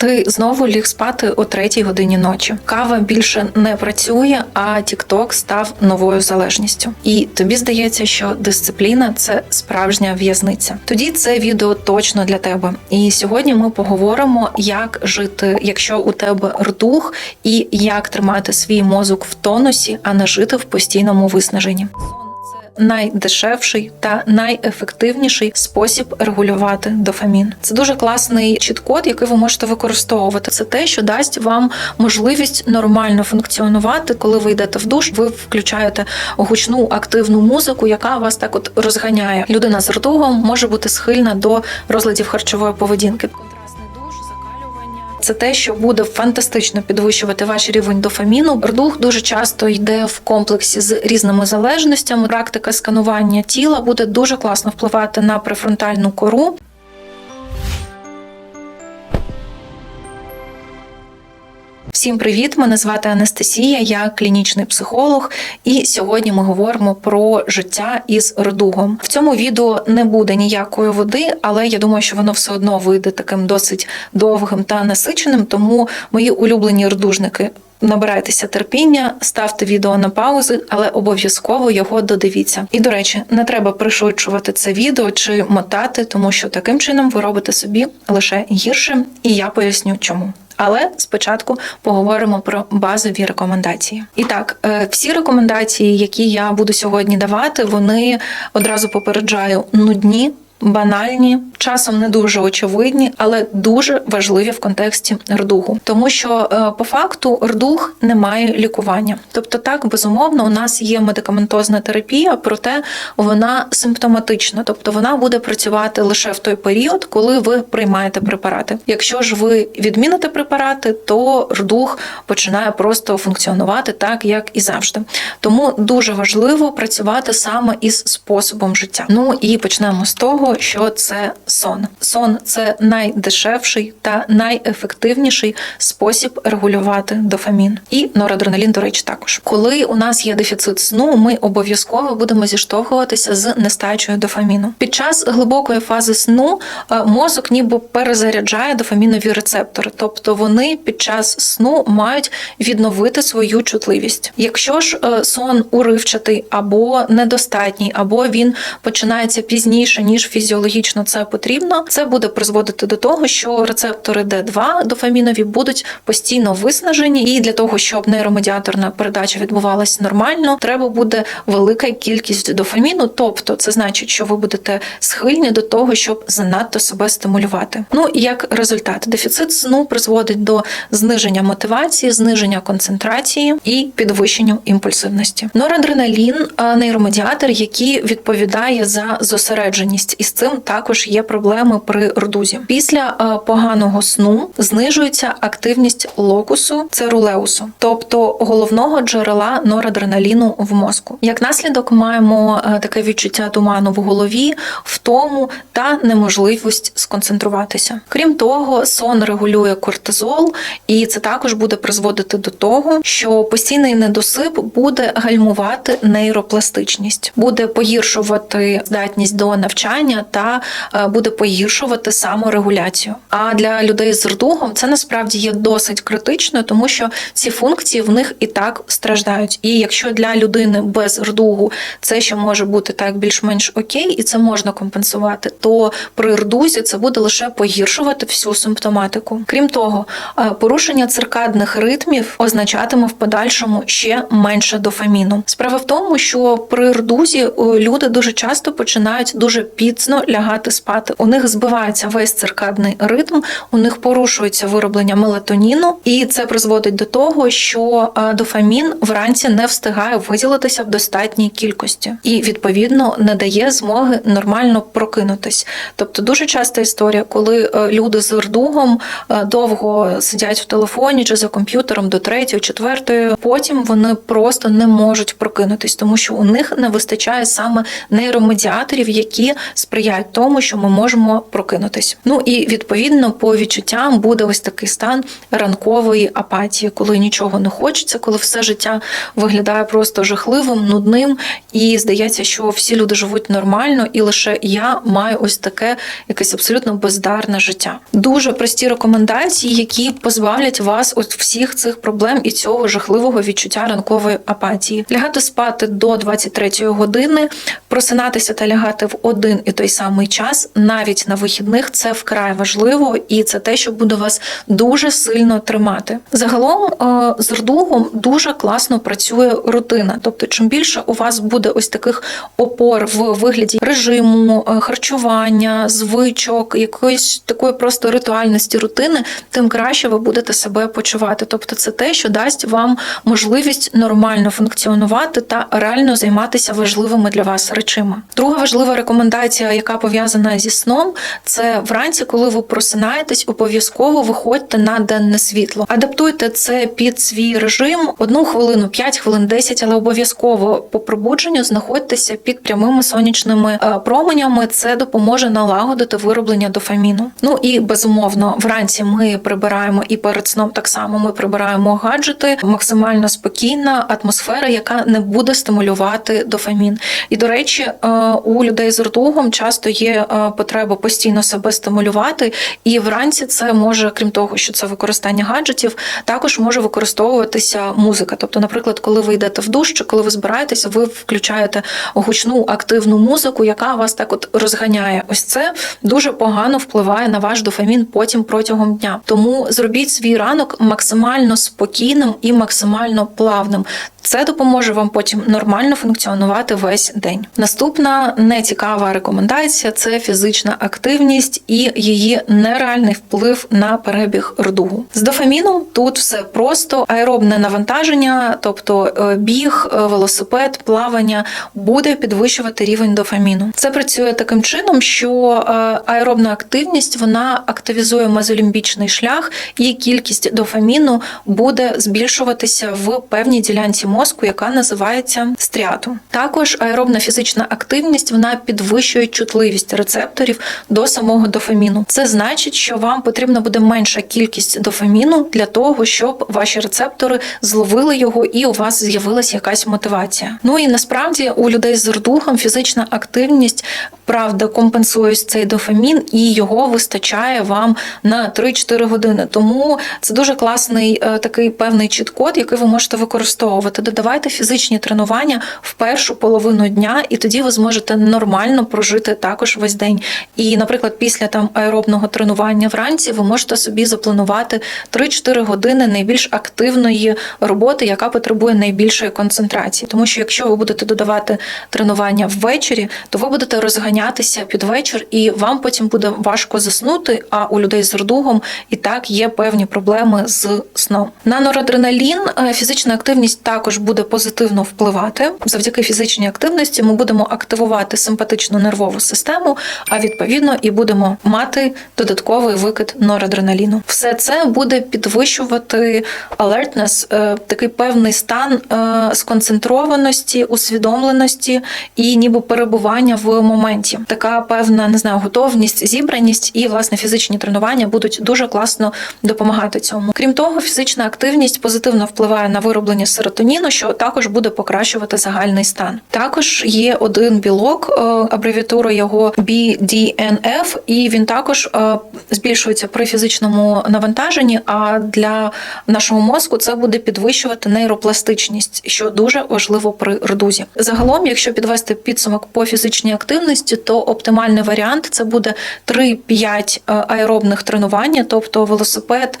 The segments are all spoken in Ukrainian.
Ти знову ліг спати о третій годині ночі. Кава більше не працює, а TikTok став новою залежністю. І тобі здається, що дисципліна це справжня в'язниця. Тоді це відео точно для тебе. І сьогодні ми поговоримо, як жити, якщо у тебе рдух, і як тримати свій мозок в тонусі, а не жити в постійному виснаженні. Найдешевший та найефективніший спосіб регулювати дофамін. Це дуже класний чіт-код, який ви можете використовувати. Це те, що дасть вам можливість нормально функціонувати, коли ви йдете в душ. Ви включаєте гучну активну музику, яка вас так от розганяє. Людина з ртугом може бути схильна до розладів харчової поведінки. Це те, що буде фантастично підвищувати ваш рівень дофаміну. Рдух дуже часто йде в комплексі з різними залежностями. Практика сканування тіла буде дуже класно впливати на префронтальну кору. Всім привіт! Мене звати Анастасія, я клінічний психолог, і сьогодні ми говоримо про життя із рдугом. В цьому відео не буде ніякої води, але я думаю, що воно все одно вийде таким досить довгим та насиченим. Тому мої улюблені рдужники. Набирайтеся терпіння, ставте відео на паузи, але обов'язково його додивіться. І до речі, не треба пришвидшувати це відео чи мотати, тому що таким чином ви робите собі лише гірше, і я поясню, чому. Але спочатку поговоримо про базові рекомендації. І так, е, всі рекомендації, які я буду сьогодні давати, вони одразу попереджаю нудні. Банальні, часом не дуже очевидні, але дуже важливі в контексті рдугу, тому що е, по факту рдуг не має лікування. Тобто, так безумовно, у нас є медикаментозна терапія, проте вона симптоматична, тобто вона буде працювати лише в той період, коли ви приймаєте препарати. Якщо ж ви відміните препарати, то рдуг починає просто функціонувати так, як і завжди. Тому дуже важливо працювати саме із способом життя. Ну і почнемо з того що це сон. Сон це найдешевший та найефективніший спосіб регулювати дофамін. І норадреналін, до речі, також. Коли у нас є дефіцит сну, ми обов'язково будемо зіштовхуватися з нестачею дофаміну. Під час глибокої фази сну е, мозок ніби перезаряджає дофамінові рецептори, тобто вони під час сну мають відновити свою чутливість. Якщо ж е, сон уривчатий або недостатній, або він починається пізніше ніж фізіологічно це потрібно, це буде призводити до того, що рецептори D2 дофамінові будуть постійно виснажені, і для того, щоб нейромедіаторна передача відбувалася нормально, треба буде велика кількість дофаміну. Тобто, це значить, що ви будете схильні до того, щоб занадто себе стимулювати. Ну і як результат, дефіцит сну призводить до зниження мотивації, зниження концентрації і підвищенню імпульсивності. Норадреналін нейромедіатор, який відповідає за зосередженість і з цим також є проблеми при рдузі. Після е, поганого сну знижується активність локусу церулеусу, тобто головного джерела норадреналіну в мозку. Як наслідок, маємо е, таке відчуття туману в голові, втому та неможливість сконцентруватися. Крім того, сон регулює кортизол, і це також буде призводити до того, що постійний недосип буде гальмувати нейропластичність, буде погіршувати здатність до навчання та е, буде погіршувати саморегуляцію. А для людей з рдугом це насправді є досить критично, тому що ці функції в них і так страждають. І якщо для людини без рдугу це ще може бути так більш-менш окей, і це можна компенсувати, то при рдузі це буде лише погіршувати всю симптоматику. Крім того, е, порушення циркадних ритмів означатиме в подальшому ще менше дофаміну. Справа в тому, що при рдузі е, люди дуже часто починають дуже піцно лягати спати. У них збивається весь циркадний ритм, у них порушується вироблення мелатоніну, і це призводить до того, що е, дофамін вранці не встигає виділитися в достатній кількості і відповідно не дає змоги нормально прокинутись. Тобто дуже часта історія, коли е, люди з рдугом е, довго сидять в телефоні чи за комп'ютером до третьої, четвертої, потім вони просто не можуть прокинутись, тому що у них не вистачає саме нейромедіаторів, які тому, що ми можемо прокинутись. Ну і відповідно по відчуттям буде ось такий стан ранкової апатії, коли нічого не хочеться, коли все життя виглядає просто жахливим, нудним, і здається, що всі люди живуть нормально, і лише я маю ось таке якесь абсолютно бездарне життя. Дуже прості рекомендації, які позбавлять вас от всіх цих проблем і цього жахливого відчуття ранкової апатії. Лягати спати до 23 години, просинатися та лягати в один і той самий час, навіть на вихідних, це вкрай важливо, і це те, що буде вас дуже сильно тримати. Загалом е, з рдугом дуже класно працює рутина. Тобто, чим більше у вас буде ось таких опор в вигляді режиму, е, харчування, звичок, якоїсь такої просто ритуальності рутини, тим краще ви будете себе почувати. Тобто, це те, що дасть вам можливість нормально функціонувати та реально займатися важливими для вас речима. Друга важлива рекомендація, яка пов'язана зі сном, це вранці, коли ви просинаєтесь, обов'язково виходьте на денне світло. Адаптуйте це під свій режим одну хвилину, 5 хвилин, 10, але обов'язково по пробудженню знаходьтеся під прямими сонячними е, променями. Це допоможе налагодити вироблення дофаміну. Ну і безумовно, вранці ми прибираємо і перед сном так само ми прибираємо гаджети, максимально спокійна атмосфера, яка не буде стимулювати дофамін. І до речі, е, у людей з ртугом часто є е, потреба постійно себе стимулювати, і вранці це може, крім того, що це використання гаджетів, також може використовуватися музика. Тобто, наприклад, коли ви йдете в душ, чи коли ви збираєтеся, ви включаєте гучну активну музику, яка вас так от розганяє. Ось це дуже погано впливає на ваш дофамін потім протягом дня. Тому зробіть свій ранок максимально спокійним і максимально плавним. Це допоможе вам потім нормально функціонувати весь день. Наступна нецікава рекомендація це фізична активність і її нереальний вплив на перебіг рдугу. З дофаміном тут все просто аеробне навантаження, тобто е, біг, е, велосипед, плавання буде підвищувати рівень дофаміну. Це працює таким чином, що е, аеробна активність вона активізує мезолімбічний шлях, і кількість дофаміну буде збільшуватися в певній ділянці мозку, яка називається стріатом. Також аеробна фізична активність вона підвищує чутливість рецепторів до самого дофаміну. Це значить, що вам потрібна буде менша кількість дофаміну для того, щоб ваші рецептори зловили його і у вас з'явилася якась мотивація. Ну і насправді у людей з рдухом фізична активність правда компенсує цей дофамін, і його вистачає вам на 3-4 години. Тому це дуже класний е, такий певний чіт-код, який ви можете використовувати. Додавайте фізичні тренування в першу половину дня, і тоді ви зможете нормально прожити також весь день. І, наприклад, після там аеробного тренування вранці ви можете собі запланувати 3-4 години найбільш активної роботи, яка потребує найбільшої концентрації. Тому що якщо ви будете додавати тренування ввечері, то ви будете розганятися під вечір, і вам потім буде важко заснути. А у людей з рдугом і так є певні проблеми з сном. На норадреналін е, фізична активність також буде позитивно впливати. Завдяки фізичній активності ми будемо активувати симпатичну нервову систему, а відповідно і будемо мати додатковий викид норадреналіну. Все це буде підвищувати alertness, е, такий певний стан е, сконцентрованості, усвідомленості і ніби перебування в моменті. Така певна не знаю, готовність, зібраність і власне фізичні тренування будуть дуже класно допомагати цьому. Крім того, фізична активність позитивно впливає на вироблення серотоніну, що також буде покращувати загальний стан. Також є один білок, е, абревіатура його BDNF, і він також е, збільшується при фізичному навантаженні. А для нашого мозку це буде підвищувати нейропластичність, що дуже важливо при рдузі. Загалом, якщо підвести підсумок по фізичній активності, то оптимальний варіант це буде 3-5 е, аеробних тренувань, тобто велосипед,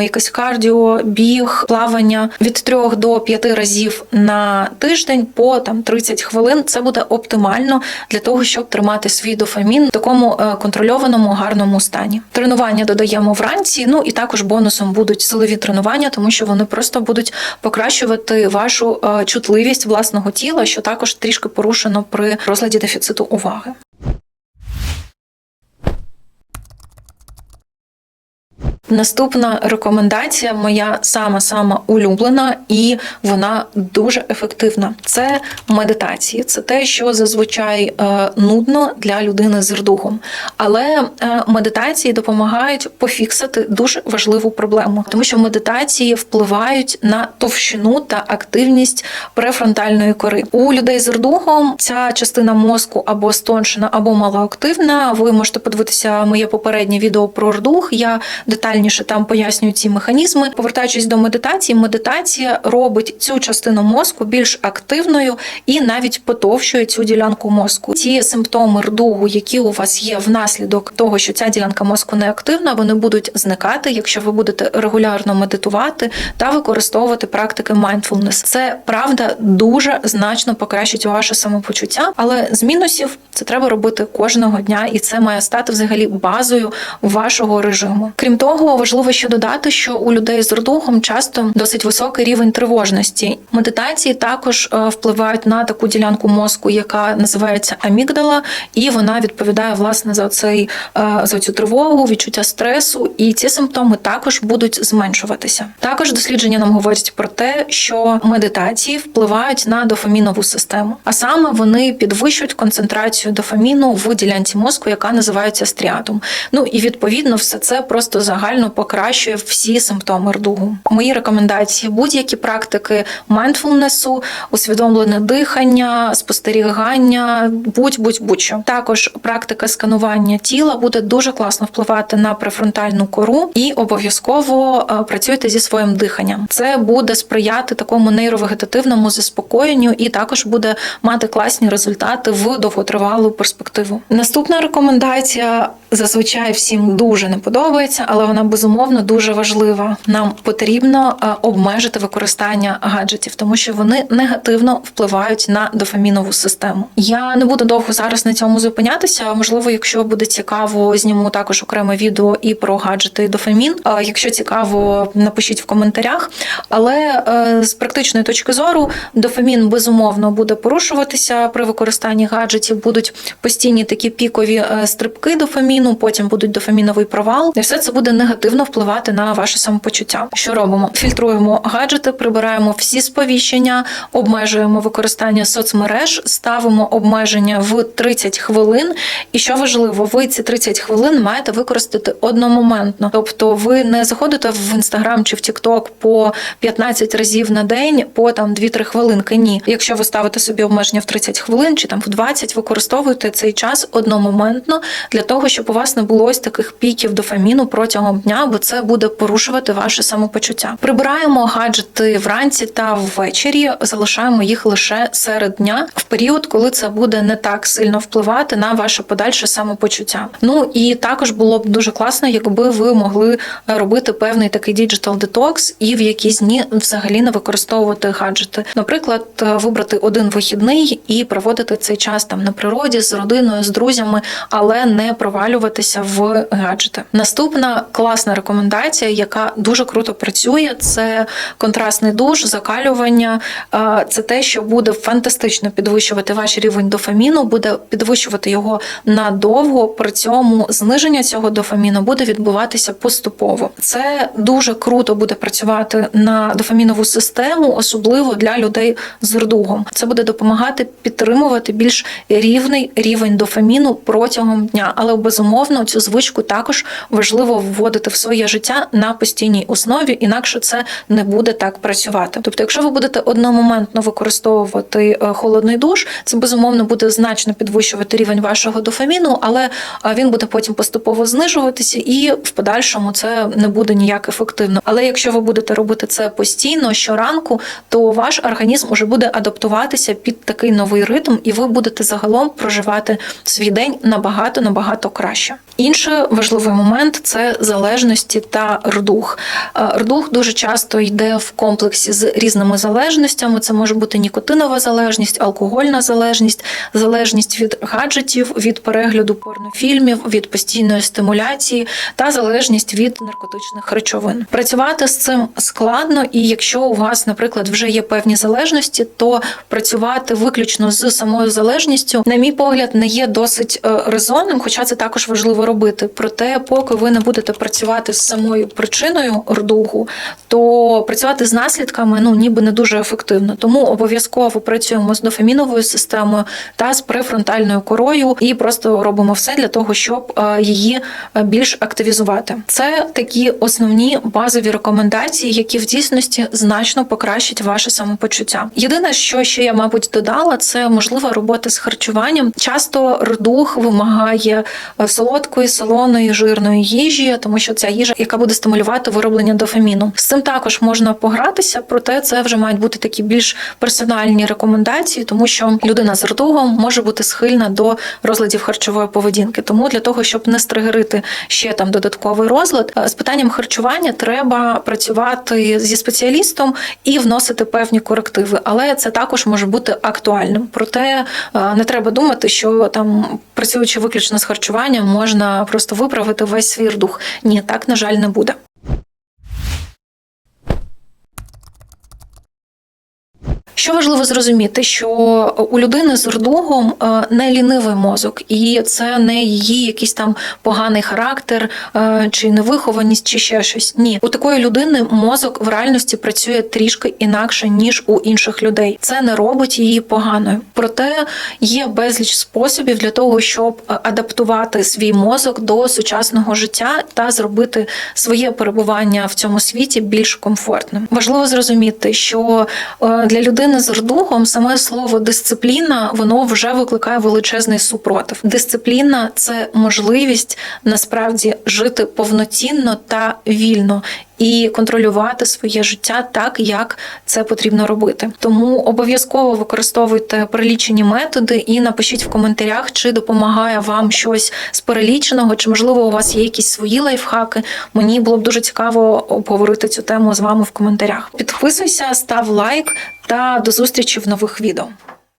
якесь кардіо, біг, плавання від 3 до 5 разів на тиждень по там 30 хвилин. Це буде оптимально для того, щоб тримати свій дофамін в такому е, контрольованому гарному стані. Тренування додаємо вранці. Ну і також бонусом будуть силові тренування, тому що вони просто будуть покращувати вашу е, чутливість власного тіла, що також трішки порушено при розладі дефіциту уваги. Наступна рекомендація моя сама сама улюблена, і вона дуже ефективна. Це медитації. Це те, що зазвичай е, нудно для людини з рдугом. Але е, медитації допомагають пофіксити дуже важливу проблему, тому що медитації впливають на товщину та активність префронтальної кори. У людей з рдугом ця частина мозку або стоншена, або малоактивна. Ви можете подивитися моє попереднє відео про рдуг. Я детальніше там пояснюю ці механізми. Повертаючись до медитації, медитація робить цю частину мозку більш активною і навіть потовщує цю ділянку мозку. Ці симптоми рдугу, які у вас є внаслідок того, що ця ділянка мозку не активна, вони будуть зникати, якщо ви будете регулярно медитувати та використовувати практики mindfulness. Це правда дуже значно покращить ваше самопочуття, але з мінусів це треба робити кожного дня, і це має стати взагалі базою вашого режиму. Крім того, важливо ще додати, що у людей з рдугом часто досить високий рівень тривожності. Медитації також е, впливають на таку ділянку мозку, яка називається амігдала, і вона відповідає власне за цей е, за цю тривогу, відчуття стресу, і ці симптоми також будуть зменшуватися. Також дослідження нам говорять про те, що медитації впливають на дофамінову систему, а саме вони підвищують концентрацію дофаміну в ділянці мозку, яка називається стріатум. Ну і відповідно все це просто загально покращує всі симптоми рдугу. Мої рекомендації: будь-які практики mindfulness, усвідомлене дихання, спостерігання, будь-будь будь-що. Також практика сканування тіла буде дуже класно впливати на префронтальну кору і обов'язково е, працюйте зі своїм диханням. Це буде сприяти такому нейровегетативному заспокоєнню і також буде мати класні результати в довготривалу перспективу. Наступна рекомендація зазвичай всім дуже не подобається, але вона безумовно дуже важлива. Нам потрібно е, обмежити використання гаджетів, тому що вони негативно впливають на дофамінову систему. Я не буду довго зараз на цьому зупинятися. Можливо, якщо буде цікаво, зніму також окреме відео і про гаджети і дофамін. Якщо цікаво, напишіть в коментарях. Але е, з практичної точки зору дофамін безумовно буде порушуватися при використанні гаджетів. Будуть постійні такі пікові е, стрибки дофаміну, потім будуть дофаміновий провал, і все це буде негативно впливати на ваше самопочуття. Що робимо? Фільтруємо гаджети, прибираємо всі сповіщення, обмежуємо використання соцмереж, ставимо обмеження в 30 хвилин. І що важливо, ви ці 30 хвилин маєте використати одномоментно. Тобто, ви не заходите в інстаграм чи в Тікток по 15 разів на день по там 2-3 хвилинки. Ні, якщо ви ставите собі обмеження в 30 хвилин чи там в 20, використовуйте цей час одномоментно для того, щоб у вас не було ось таких піків дофаміну протягом дня, бо це буде порушувати ваше самопочуття. Прибираємо гаджети вранці та ввечері, залишаємо їх лише серед дня в період, коли це буде не так сильно впливати на ваше подальше самопочуття. Ну і також було б дуже класно, якби ви могли робити певний такий діджитал детокс і в якісь дні взагалі не використовувати гаджети. Наприклад, вибрати один вихідний і проводити цей час там на природі з родиною, з друзями, але не провалюватися в гаджети. Наступна класна рекомендація, яка дуже круто працює, це контрастний душ, закалювання. Це те, що буде фантастично підвищувати ваш рівень дофаміну, буде підвищувати його надовго. При цьому зниження цього дофаміну буде відбуватися поступово. Це дуже круто буде працювати на дофамінову систему, особливо для людей з рдугом. Це буде допомагати підтримувати більш рівний рівень дофаміну протягом дня, але безумовно цю звичку також важливо вводити в своє життя на постійній основі, інакше це не буде так працювати. Тобто, якщо ви будете одномоментно використовувати е, холодний душ, це безумовно буде значно підвищувати рівень вашого дофаміну, але е, він буде потім поступово знижуватися, і в подальшому це не буде ніяк ефективно. Але якщо ви будете робити це постійно щоранку, то ваш організм уже буде адаптуватися під такий новий ритм, і ви будете загалом проживати свій день набагато набагато краще. Інший важливий момент це залежності та рдух. Е, Рдух дуже часто йде в комплексі з різними залежностями. Це може бути нікотинова залежність, алкогольна залежність, залежність від гаджетів, від перегляду порнофільмів, від постійної стимуляції та залежність від наркотичних речовин. Працювати з цим складно, і якщо у вас, наприклад, вже є певні залежності, то працювати виключно з самою залежністю, на мій погляд, не є досить е, резонним, хоча це також важливо робити. Проте, поки ви не будете працювати з самою причиною рдугу, то працювати з наслідками ну ніби не дуже ефективно. Тому обов'язково працюємо з дофаміновою системою та з префронтальною корою, і просто робимо все для того, щоб е, її е, більш активізувати. Це такі основні базові рекомендації, які в дійсності значно покращать ваше самопочуття. Єдине, що ще я, мабуть, додала, це можлива робота з харчуванням. Часто рдух вимагає е, солодкої, солоної, жирної їжі, тому що ця їжа, яка буде стимулювати вироблення дофаміну. З цим також можна погратися, проте це вже мають бути такі більш персональні рекомендації, тому що людина з рдугом може бути схильна до розладів харчової поведінки. Тому для того, щоб не стригерити ще там додатковий розлад, е, з питанням харчування треба працювати зі спеціалістом і вносити певні корективи, але це також може бути актуальним. Проте е, не треба думати, що там працюючи виключно з харчуванням, можна просто виправити весь свій дух. Ні, так на жаль не буде. Що важливо зрозуміти, що у людини з рдугом е, не лінивий мозок, і це не її якийсь там поганий характер, е, чи невихованість, чи ще щось. Ні, у такої людини мозок в реальності працює трішки інакше ніж у інших людей. Це не робить її поганою. Проте є безліч способів для того, щоб е, адаптувати свій мозок до сучасного життя та зробити своє перебування в цьому світі більш комфортним. Важливо зрозуміти, що для людини з рдугом саме слово дисципліна воно вже викликає величезний супротив. Дисципліна це можливість насправді жити повноцінно та вільно. І контролювати своє життя так, як це потрібно робити. Тому обов'язково використовуйте перелічені методи і напишіть в коментарях, чи допомагає вам щось з переліченого, чи можливо у вас є якісь свої лайфхаки. Мені було б дуже цікаво обговорити цю тему з вами в коментарях. Підписуйся, став лайк та до зустрічі в нових відео.